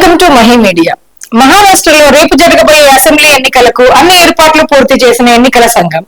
To Mahi media. మహారాష్ట్రలో రేపు జరగబోయే అసెంబ్లీ ఎన్నికలకు అన్ని ఏర్పాట్లు పూర్తి చేసిన ఎన్నికల సంఘం.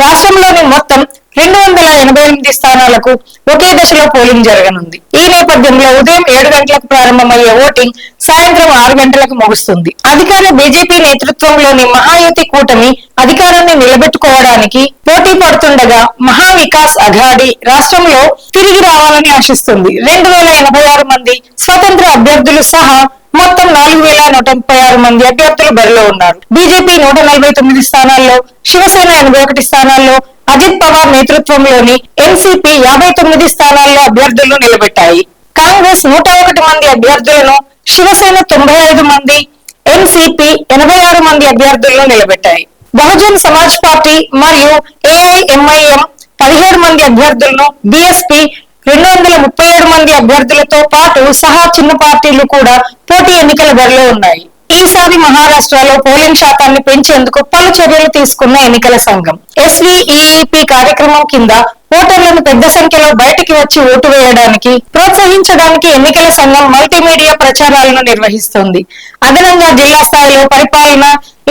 రాష్ట్రంలోని మొత్తం రెండు వందల ఎనభై ఎనిమిది స్థానాలకు ఒకే దశలో పోలింగ్ జరగనుంది. ఈ నేపథ్యంలో ఉదయం ఏడు గంటలకు ప్రారంభమయ్యే ఓటింగ్ సాయంత్రం ఆరు గంటలకు ముగుస్తుంది. అధికార బీజేపీ నేతృత్వంలోని మహాయుతి కూటమి అధికారాన్ని నిలబెట్టుకోవడానికి పోటీ పడుతుండగా మహా వికాస్ అఘాడి రాష్ట్రంలో తిరిగి రావాలని ఆశిస్తుంది. రెండు వేల ఎనభై ఆరు మంది స్వతంత్ర అభ్యర్థులు సహా మొత్తం నాలుగు వేల నూట ముప్పై ఆరు మంది అభ్యర్థులు బరిలో ఉన్నారు. బీజేపీ నూట నలభై తొమ్మిది స్థానాల్లో శివసేన ఎనభై ఒకటి స్థానాల్లో అజిత్ పవార్ నేతృత్వంలోని ఎన్సీపీ యాభై తొమ్మిది స్థానాల్లో అభ్యర్థులను నిలబెట్టాయి. కాంగ్రెస్ నూట ఒకటి మంది అభ్యర్థులను శివసేన తొంభై ఐదు మంది ఎన్సీపీ ఎనభై ఆరు మంది అభ్యర్థులను నిలబెట్టాయి. బహుజన్ సమాజ్ పార్టీ మరియు ఏఐఎంఐఎం పదిహేడు మంది అభ్యర్థులను బీఎస్పీ రెండు వందల ముప్పై ఏడు మంది అభ్యర్థులతో పాటు సహా చిన్న పార్టీలు కూడా పోటీ ఎన్నికల బరిలో ఉన్నాయి. ఈసారి మహారాష్ట్రలో పోలింగ్ శాతాన్ని పెంచేందుకు పలు చర్యలు తీసుకున్న ఎన్నికల సంఘం. ఎస్వీఈపీ కార్యక్రమం కింద ఓటర్లను పెద్ద సంఖ్యలో బయటికి వచ్చి ఓటు వేయడానికి ప్రోత్సహించడానికి ఎన్నికల సంఘం మల్టీమీడియా ప్రచారాలను నిర్వహిస్తుంది. అదనంగా జిల్లా స్థాయిలో పరిపాలన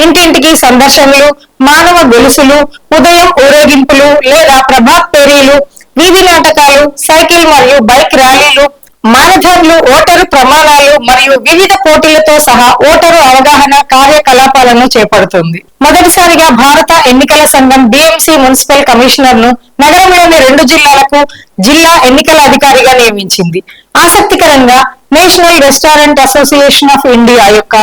ఇంటింటికి సందర్శనలు మానవ గొలుసులు ఉదయం ఊరేగింపులు లేదా ప్రభాత్ పేరీలు వీధి నాటకాలు సైకిల్ మరియు బైక్ ర్యాలీలు మారథాన్లు ఓటరు ప్రమాణాలు మరియు వివిధ పోటీలతో సహా ఓటరు అవగాహన కార్యకలాపాలను చేపడుతుంది. మొదటిసారిగా భారత ఎన్నికల సంఘం బిఎంసి మున్సిపల్ కమిషనర్ను నగరంలోని రెండు జిల్లాలకు జిల్లా ఎన్నికల అధికారిగా నియమించింది. ఆసక్తికరంగా National Restaurant Association of India యొక్క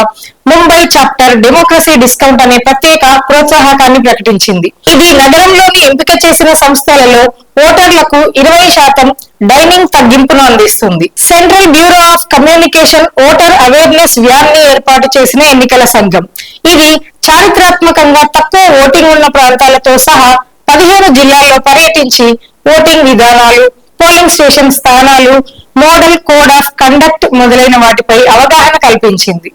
ముంబై చాప్టర్ డెమోక్రసీ డిస్కౌంట్ అనే ప్రత్యేక ప్రోత్సాహకాన్ని ప్రకటించింది. ఇది నగరంలోని ఎంపిక చేసిన సంస్థలలో ఓటర్లకు ఇరవై శాతం డైనింగ్ తగ్గింపును అందిస్తుంది. Central Bureau of Communication voter awareness వ్యాన్ని ఏర్పాటు చేసిన ఎన్నికల సంఘం. ఇది చారిత్రాత్మకంగా తక్కువ ఓటింగ్ ఉన్న ప్రాంతాలతో సహా పదిహేను జిల్లాల్లో పర్యటించి ఓటింగ్ విధానాలు పోలింగ్ స్టేషన్ స్థానాలు మోడల్ కోడ్ ఆఫ్ కండక్ట్ మొదలైన వాటిపై అవగాహన కల్పించింది.